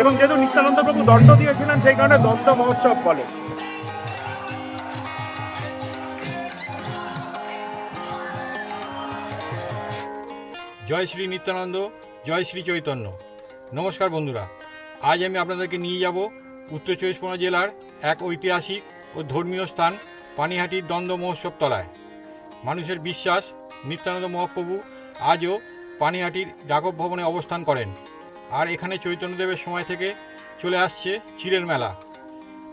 এবং যেহেতু নিত্যানন্দ প্রভু দণ্ড দিয়েছিলেন, সেই কারণে দ্বন্দ্ব মহোৎসব বলে। জয় শ্রী নিত্যানন্দ, জয় শ্রী চৈতন্য। নমস্কার বন্ধুরা, আজ আমি আপনাদেরকে নিয়ে যাব উত্তর চব্বিশ পরগনা জেলার এক ঐতিহাসিক ও ধর্মীয় স্থান, পানিহাটির দ্বন্দ্ব মহোৎসব তলায়। মানুষের বিশ্বাস, নিত্যানন্দ মহাপ্রভু আজও পানিহাটির ডাকব ভবনে অবস্থান করেন। আর এখানে চৈতন্যদেবের সময় থেকে চলে আসছে চিরের মেলা।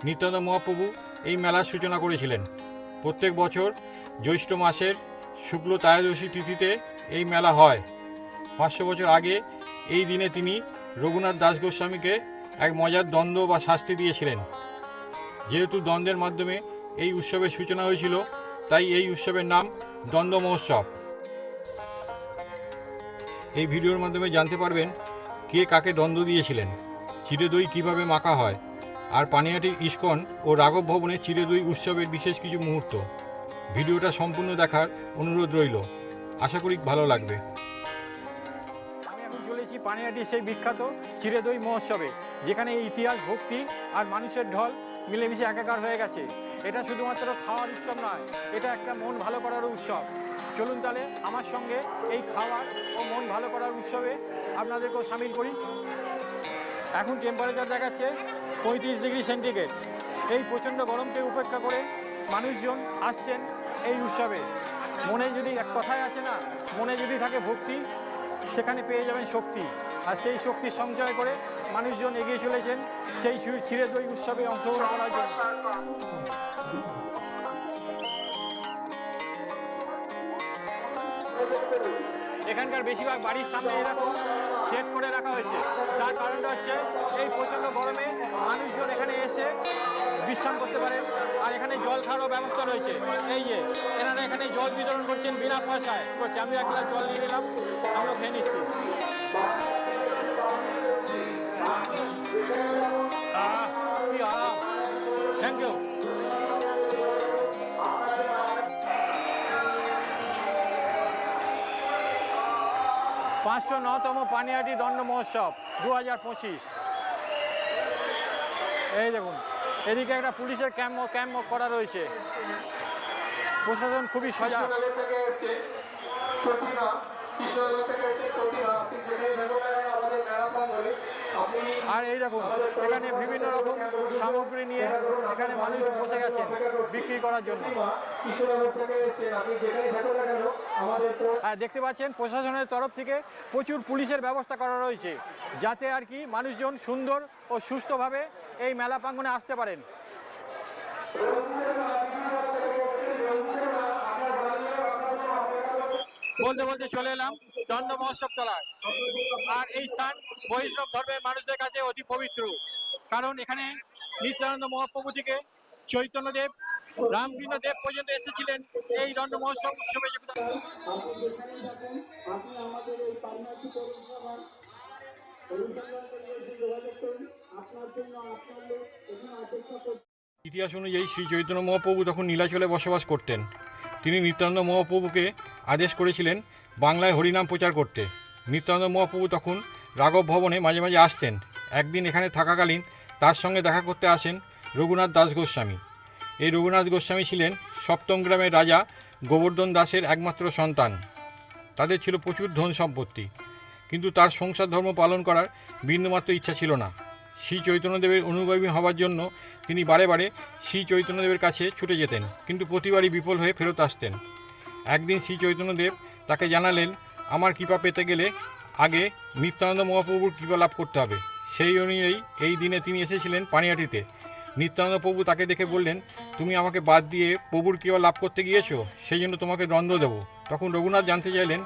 নিত্যানন্দ মহাপ্রভু এই মেলার সূচনা করেছিলেন। প্রত্যেক বছর জ্যৈষ্ঠ মাসের শুক্ল ত্রয়োদশী তিথিতে এই মেলা হয়। পাঁচশো বছর আগে এই দিনে তিনি রঘুনাথ দাস গোস্বামীকে এক মজার দ্বন্দ্ব বা শাস্তি দিয়েছিলেন। যেহেতু দ্বন্দ্বের মাধ্যমে এই উৎসবের সূচনা হয়েছিল, তাই এই উৎসবের নাম দ্বন্দ্ব মহোৎসব। এই ভিডিওর মাধ্যমে জানতে পারবেন কে কাকে দ্বন্দ্ব দিয়েছিলেন? চিড়েদই কীভাবে মাখা হয়? আর পানিহাটির ইস্কন ও রাঘব ভবনে চিড়েদই উৎসবের বিশেষ কিছু মুহূর্ত? ভিডিওটা সম্পূর্ণ দেখার অনুরোধ রইল। আশা করি ভালো লাগবে। আমি চলেছি পানিহাটির সেই বিখ্যাত চিরেদই মহোৎসবে, যেখানে ইতিহাস, ভক্তি আর মানুষের ঢল মিলেমিশে একাকার হয়ে গেছে। এটা শুধুমাত্র খাওয়ার উৎসব নয়, এটা একটা মন ভালো করার উৎসব। চলুন তাহলে আমার সঙ্গে এই খাওয়ার ও মন ভালো করার উৎসবে আপনাদেরকেও সামিল করি। এখন টেম্পারেচার দেখাচ্ছে পঁয়ত্রিশ ডিগ্রি সেন্টিগ্রেড। এই প্রচণ্ড গরমকে উপেক্ষা করে মানুষজন আসছেন এই উৎসবে। মনে যদি এক কথায় আছে না, মনে যদি থাকে ভক্তি, সেখানে পেয়ে যাবেন শক্তি। আর সেই শক্তি সঞ্চয় করে মানুষজন এগিয়ে চলেছেন সেই চিরে দই উৎসবে অংশগ্রহণ করার জন্য। এখানকার বেশিরভাগ বাড়ির সামনে এরকম সেট করে রাখা হয়েছে। তার কারণটা হচ্ছে এই প্রচণ্ড গরমে মানুষজন এখানে এসে বিশ্রাম করতে পারেন আর এখানে জল খাওয়ারও ব্যবস্থা রয়েছে। এই যে, এনারা এখানে জল বিতরণ করছেন বিনা পয়সায়। করছে, আমি এক জল নিয়ে নিলাম, আমরা খেয়ে নিচ্ছি। পাঁচশো নতম পানিহাটি দণ্ড মহোৎসব দু হাজার পঁচিশ। এই দেখুন এদিকে একটা পুলিশের ক্যাম্প ক্যাম্প করা রয়েছে। প্রশাসন খুবই সজাগ। আর এই দেখুন এখানে বিভিন্ন রকম সামগ্রী নিয়ে এখানে মানুষ বসে গেছেন বিক্রি করার জন্য। দেখতে পাচ্ছেন, প্রশাসনের তরফ থেকে প্রচুর পুলিশের ব্যবস্থা করা রয়েছে, যাতে আর কি মানুষজন সুন্দর ও সুস্থভাবে এই মেলা প্রাঙ্গণে আসতে পারেন। বলতে বলতে চলে এলাম দণ্ড মহোৎসব তলায়। আর এই স্থান বৈষ্ণব ধর্মের মানুষদের কাছে অতি পবিত্র, কারণ এখানে নিত্যানন্দ মহাপ্রভু থেকে চৈতন্যদেব রামকৃষ্ণ দেব পর্যন্ত এসেছিলেন এই দণ্ড মহোৎসব উৎসবে ইতিহাস অনুযায়ী শ্রী চৈতন্য মহাপ্রভু তখন নীলাচলে বসবাস করতেন, তিনি নিত্যানন্দ মহাপ্রভুকে আদেশ করেছিলেন বাংলায় হরিনাম প্রচার করতে। নিত্যানন্দ মহাপ্রভু তখন রাঘব ভবনে মাঝে মাঝে আসতেন। একদিন এখানে থাকাকালীন তার সঙ্গে দেখা করতে আসেন রঘুনাথ দাস গোস্বামী। এই রঘুনাথ গোস্বামী ছিলেন সপ্তম গ্রামের রাজা গোবর্ধন দাসের একমাত্র সন্তান। তাদের ছিল প্রচুর ধন সম্পত্তি, কিন্তু তার সংসার ধর্ম পালন করার বিন্দুমাত্র ইচ্ছা ছিল না। শ্রী চৈতন্যদেবের অনুগামী হওয়ার জন্য তিনি বারে বারে শ্রী চৈতন্যদেবের কাছে ছুটে যেতেন, কিন্তু প্রতিবারই বিফল হয়ে ফেরত আসতেন। একদিন শ্রী চৈতন্যদেব তাকে জানালেন, আমার কৃপা পেতে গেলে আগে নিত্যানন্দ মহাপ্রভুর কৃপা লাভ করতে হবে। সেই অনুযায়ী এই দিনে তিনি এসেছিলেন পানিহাটিতে নিত্যানন্দ প্রভু তাকে দেখে বললেন, তুমি আমাকে বাদ দিয়ে প্রভুর কৃপা লাভ করতে গিয়েছো? সেই জন্য তোমাকে দ্বন্দ্ব দেবো। তখন রঘুনাথ জানতে চাইলেন,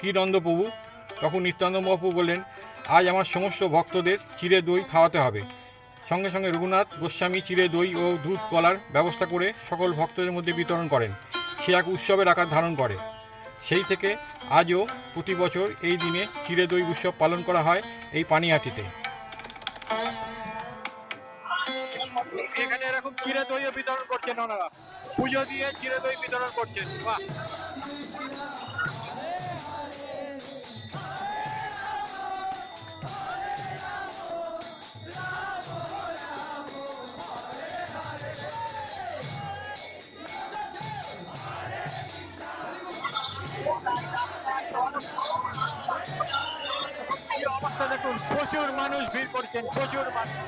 কী দ্বন্দ্ব প্রভু? তখন নিত্যানন্দ মহাপ্রভু বললেন, আজ আমার সমস্ত ভক্তদের চিড়ে দই খাওয়াতে হবে। সঙ্গে সঙ্গে রঘুনাথ গোস্বামী চিড়ে দই ও দুধ কলার ব্যবস্থা করে সকল ভক্তদের মধ্যে বিতরণ করেন। সে এক উৎসবের আকার ধারণ করে। সেই থেকে আজও প্রতি বছর এই দিনে চিড়ে দই উৎসব পালন করা হয় এই পানিহাটিতে। এখন চিড়ে দইও বিতরণ করছেন ওনারা। পুজো দিয়ে চিড়ে দই বিতরণ করছেন। বাহ। অবস্থা দেখুন, প্রচুর মানুষ ভিড় করছেন, প্রচুর মানুষ।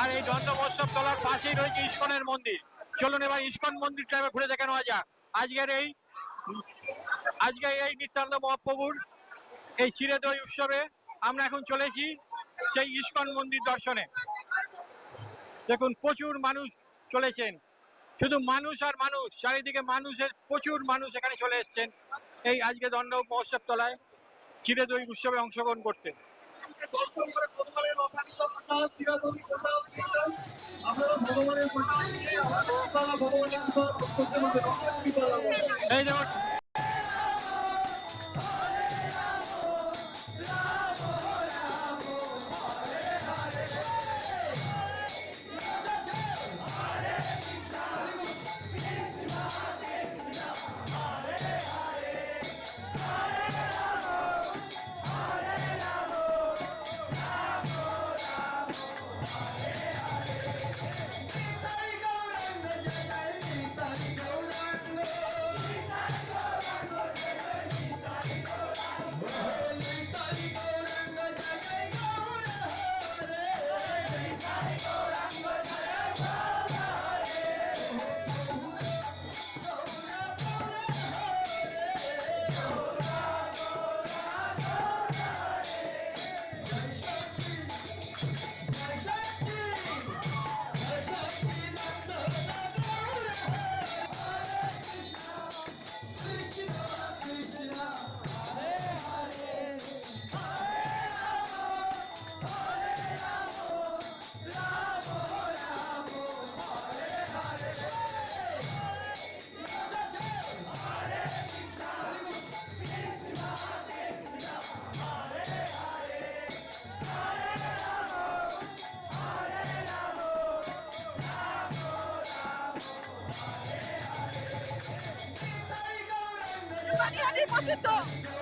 আর এই দণ্ড মহোৎসব তলার পাশেই রয়েছে ইস্কনের মন্দির। চলুন এবার ইস্কন মন্দিরটা এবার ঘুরে দেখে নেওয়া যাক। আজকের এই আজকের এই নিত্যানন্দ মহাপ্রভুর এই চিরেদই উৎসবে আমরা এখন চলেছি সেই ইস্কন মন্দির দর্শনে। দেখুন, প্রচুর মানুষ চলেছেন। শুধু মানুষ আর মানুষ, চারিদিকে মানুষের, প্রচুর মানুষ এখানে চলে এসেছেন এই আজকে দণ্ড মহোৎসব তলায় চিরেদই উৎসবে অংশগ্রহণ করতে। এই যেমন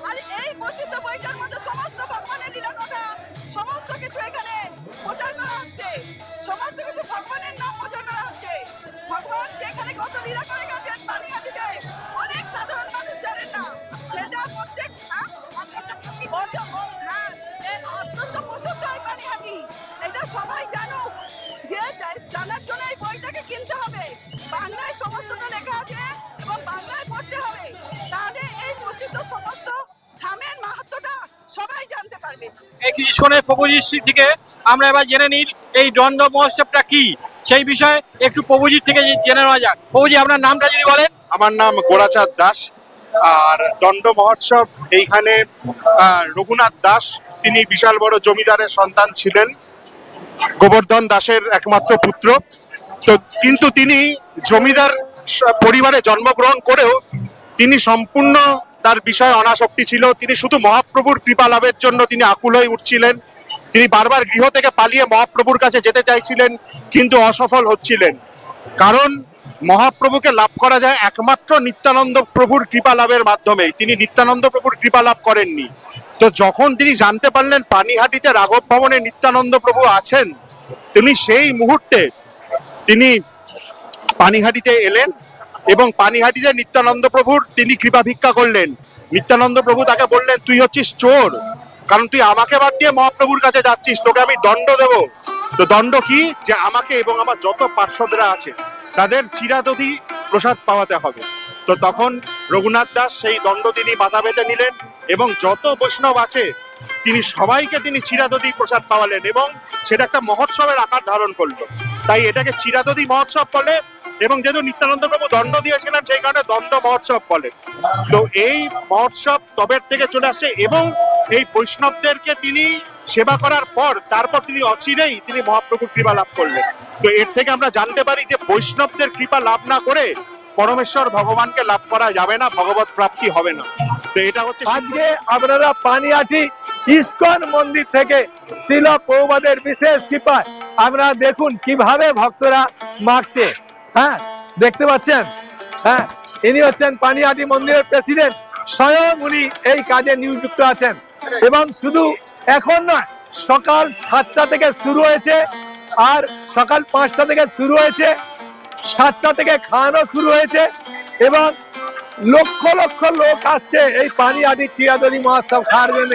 আর এই মধ্যে সমস্ত ভগবানের সমস্ত কিছু এখানে করা হচ্ছে। সমস্ত কিছু ভগবানের নাম করা হচ্ছে। ভগবান এখানে কত লীলা করে ইস্কনের প্রভুজির থেকে আমরা এবার জেনে নিই, এই দণ্ড মহোৎসবটা কি? সেই বিষয়ে একটু প্রভুজির থেকে জেনে নেওয়া যাক। প্রভুজি আপনার নামটা যদি বলেন। আমার নাম গোরাচাঁদ দাস, আর দণ্ড মহোৎসব এইখানে রঘুনাথ দাস, তিনি বিশাল বড় জমিদারের সন্তান ছিলেন, গোবর্ধন দাসের একমাত্র পুত্র। তো কিন্তু তিনি জমিদার পরিবারে জন্মগ্রহণ করেও তিনি সম্পূর্ণ তার বিষয়ে অনাসক্তি ছিল। তিনি শুধু মহাপ্রভুর কৃপা লাভের জন্য তিনি আকুল হয়ে উঠছিলেন। তিনি বারবার গৃহ থেকে পালিয়ে মহাপ্রভুর কাছে যেতে চাইছিলেন, কিন্তু অসফল হচ্ছিলেন। কারণ মহাপ্রভুকে লাভ করা যায় একমাত্র নিত্যানন্দ প্রভুর কৃপা লাভের মাধ্যমে তিনি নিত্যানন্দ প্রভুর কৃপা লাভ করেননি। তো যখন তিনি জানতে পারলেন পানিহাটিতে রাঘব ভবনে নিত্যানন্দ প্রভু আছেন, তিনি সেই মুহূর্তে তিনি পানিহাটিতে এলেন। এবং পানিহাটিতে নিত্যানন্দ প্রভুর তিনি কৃপা ভিক্ষা করলেন। নিত্যানন্দ প্রভু তাকে বললেন, তুই হচ্ছিস চোর। কারণ তুই আমাকে বাদ দিয়ে মহাপ্রভুর কাছে যাচ্ছিস। তোকে আমি দণ্ড দেব। তো দণ্ড কি? যে আমাকে এবং আমার যত পার্শ্বদরা আছে, তাদের চিরাদধি প্রসাদ পাওয়াতে হবে। তো তখন রঘুনাথ দাস সেই দণ্ড তিনি মাথা বেঁধে নিলেন এবং যত বৈষ্ণব আছে, তিনি সবাইকে তিনি চিরাদধি প্রসাদ পাওয়ালেন এবং সেটা একটা মহোৎসবের আকার ধারণ করল। তাই এটাকে চিরাদধি মহোৎসব বলে এবং যেহেতু নিত্যানন্দ প্রভু দণ্ড দিয়েছিলেন, সেই কারণে দণ্ড মহোৎসব বলে। তো এই মহোৎসব তবের থেকে চলে আসছে এবং এই বৈষ্ণবদেরকে তিনি সেবা করার পর তারপর তিনি অচিরেই তিনি মহাপ্রভুর কৃপা লাভ করলেন। তো এর থেকে আমরা জানতে পারি যে বৈষ্ণবদের কৃপা লাভ না করে পরমেশ্বর ভগবানকে লাভ করা যাবে না, ভগবত প্রাপ্তি হবে না। তো এটা হচ্ছে আজকে আপনারা পানিয়াটি ইস্কন মন্দির থেকে শিল পৌবাদের বিশেষ কৃপায়। আপনারা দেখুন কীভাবে ভক্তরা মাখছে হ্যাঁ দেখতে পাচ্ছেন? হ্যাঁ ইনি হচ্ছেন পানিহাটি মন্দিরের প্রেসিডেন্ট। স্বয়ং উনি এই কাজে নিযুক্ত আছেন। এবং শুধু এখন নয়, সকাল সাতটা থেকে শুরু হয়েছে আর সকাল পাঁচটা থেকে শুরু হয়েছে, সাতটা থেকে খাওয়ানো শুরু হয়েছে এবং লক্ষ লক্ষ লোক আসছে এই পানি আদি চিরাদলি মহোৎসব খাওয়ার জন্য।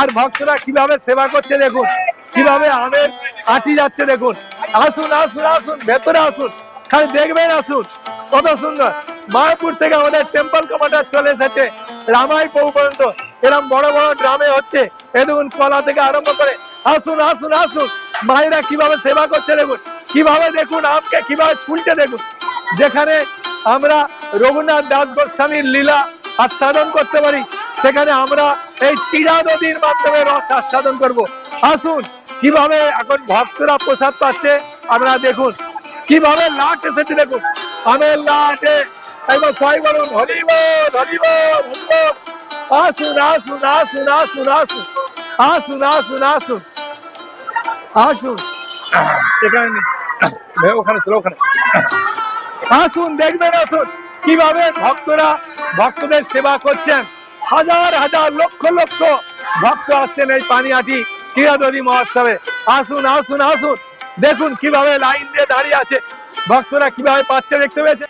আর ভক্তরা কীভাবে সেবা করছে দেখুন, কীভাবে আমের আটি যাচ্ছে দেখুন। আসুন আসুন আসুন, ভেতরে আসুন। খালি দেখবেন আসুন, কত সুন্দর। মায়াপুর থেকে আমাদের টেম্পল কমান্ডার চলে এসেছে, রামাই পৌ পর্যন্ত। এরকম বড় বড় ড্রামে হচ্ছে, এ দেখুন কলা থেকে আরম্ভ করে। আসুন আসুন আসুন। মায়েরা কীভাবে সেবা করছে দেখুন, কীভাবে দেখুন আমকে কীভাবে ছুলছে দেখুন। যেখানে আমরা রঘুনাথ দাস গোস্বামীর লীলা আস্বাদন করতে পারি, সেখানে আমরা এই চিরা নদীর মাধ্যমে রস আস্বাদন করব। আসুন, কীভাবে এখন ভক্তরা প্রসাদ পাচ্ছে আমরা দেখুন। কীভাবে লাট এসেছে দেখুন? আমের লাটে একবার সবাই বলুন হরিব হরিব হরিব আসুন আসুন আসুন আসুন আসুন। আসুন আসুন আসুন। আসুন। এখানে ওখানে ওখানে। আসুন, দেখবেন, আসুন। কীভাবে ভক্তরা, ভক্তদের সেবা করছেন। হাজার হাজার, লক্ষ লক্ষ ভক্ত আসছেন এই পানিহাটি চিরাদরি মহোৎসবে। আসুন আসুন আসুন। দেখুন কীভাবে লাইন দিয়ে দাঁড়িয়ে আছে। ভক্তরা কীভাবে পাচ্ছে দেখতে পেয়েছে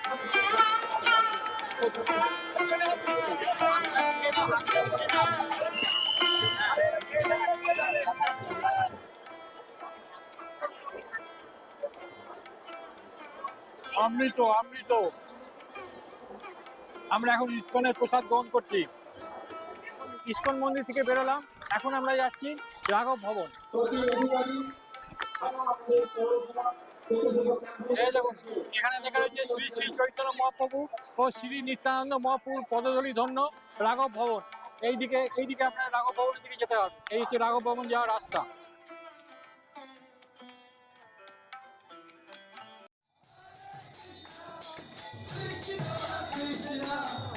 অমৃত অমৃত। আমরা এখন ইস্কনের প্রসাদ গ্রহণ করছি। ইস্কন মন্দির থেকে বেরোলাম। এখন আমরা যাচ্ছি রাঘব ভবন। এখানে লেখা রয়েছে শ্রী শ্রী চৈতন্য মহাপ্রভু ও শ্রী নিত্যানন্দ মহাপ্রভুর পদধূলি ধন্য রাঘব ভবন। এইদিকে এইদিকে আপনার রাঘব ভবনের দিকে যেতে হবে। এই হচ্ছে রাঘব ভবন যাওয়ার রাস্তা। চলে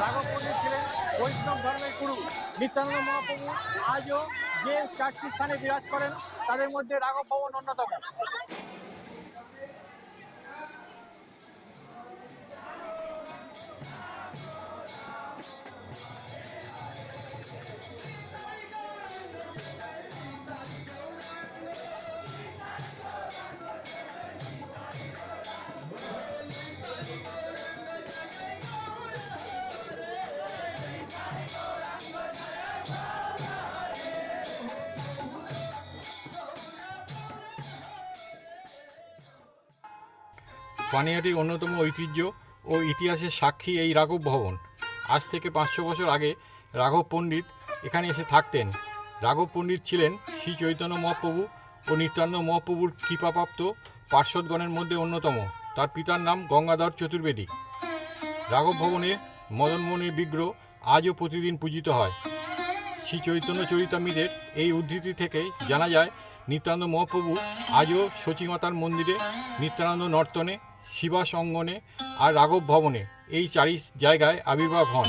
রাঘব পণ্ডিত ছিলেন বৈষ্ণব ধর্মের গুরু। নিত্যানন্দ মহাপ্রভু আজও যে চারটি স্থানে বিরাজ করেন, তাদের মধ্যে রাঘব ভবন অন্যতম। পানিহাটির অন্যতম ঐতিহ্য ও ইতিহাসের সাক্ষী এই রাঘব ভবন। আজ থেকে পাঁচশো বছর আগে রাঘব পণ্ডিত এখানে এসে থাকতেন। রাঘব পণ্ডিত ছিলেন শ্রী চৈতন্য মহাপ্রভু ও নিত্যানন্দ মহাপ্রভুর কৃপাপ্রাপ্ত পার্শ্বদগণের মধ্যে অন্যতম। তার পিতার নাম গঙ্গাধর চতুর্বেদী। রাঘব ভবনে মদনমোহনের বিগ্রহ আজও প্রতিদিন পূজিত হয়। শ্রী চৈতন্য চরিতামৃতের এই উদ্ধৃতি থেকে জানা যায়, নিত্যানন্দ মহাপ্রভু আজও সচিমাতার মন্দিরে, নিত্যানন্দ নর্তনে শিবাস অঙ্গনে আর রাঘব ভবনে এই চারি জায়গায় আবির্ভাব হন।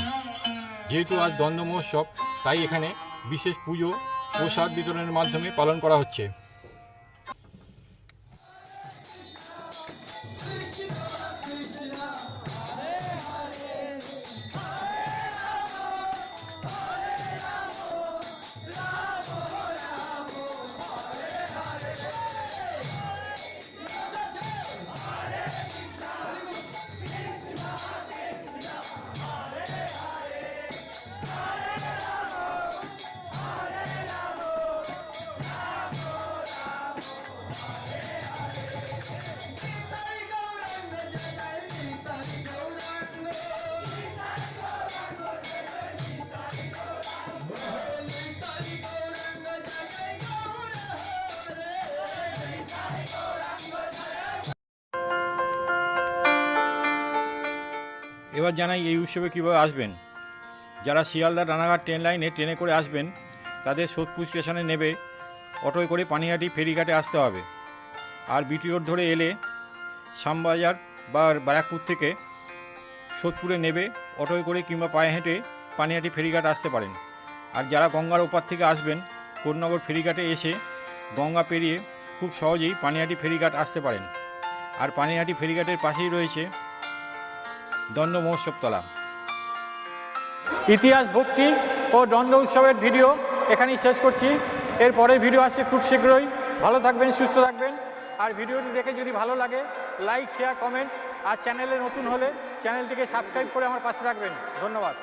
যেহেতু আজ দ্বন্দ্ব মহোৎসব, তাই এখানে বিশেষ পুজো, প্রসাদ বিতরণের মাধ্যমে পালন করা হচ্ছে। এবার জানাই এই উৎসবে কীভাবে আসবেন। যারা শিয়ালদা রানাঘাট ট্রেন লাইনে ট্রেনে করে আসবেন, তাদের সোদপুর স্টেশনে নেবে, অটোয় করে পানিহাটি ফেরিঘাটে আসতে হবে। আর বিটি রোড ধরে এলে শ্যামবাজার বা ব্যারাকপুর থেকে সোদপুরে নেবে, অটোয় করে কিংবা পায়ে হেঁটে পানিহাটি ফেরিঘাট আসতে পারেন। আর যারা গঙ্গার ওপার থেকে আসবেন, কোটনগর ফেরিঘাটে এসে গঙ্গা পেরিয়ে খুব সহজেই পানিহাটি ফেরিঘাট আসতে পারেন। আর পানিহাটি ফেরিঘাটের পাশেই রয়েছে দণ্ড মহোৎসবতলা ইতিহাস, ভক্তি ও দণ্ড উৎসবের ভিডিও এখানেই শেষ করছি। এর পরের ভিডিও আসছে খুব শীঘ্রই। ভালো থাকবেন, সুস্থ থাকবেন। আর ভিডিওটি দেখে যদি ভালো লাগে, লাইক শেয়ার কমেন্ট আর চ্যানেলে নতুন হলে চ্যানেলটিকে সাবস্ক্রাইব করে আমার পাশে থাকবেন। ধন্যবাদ।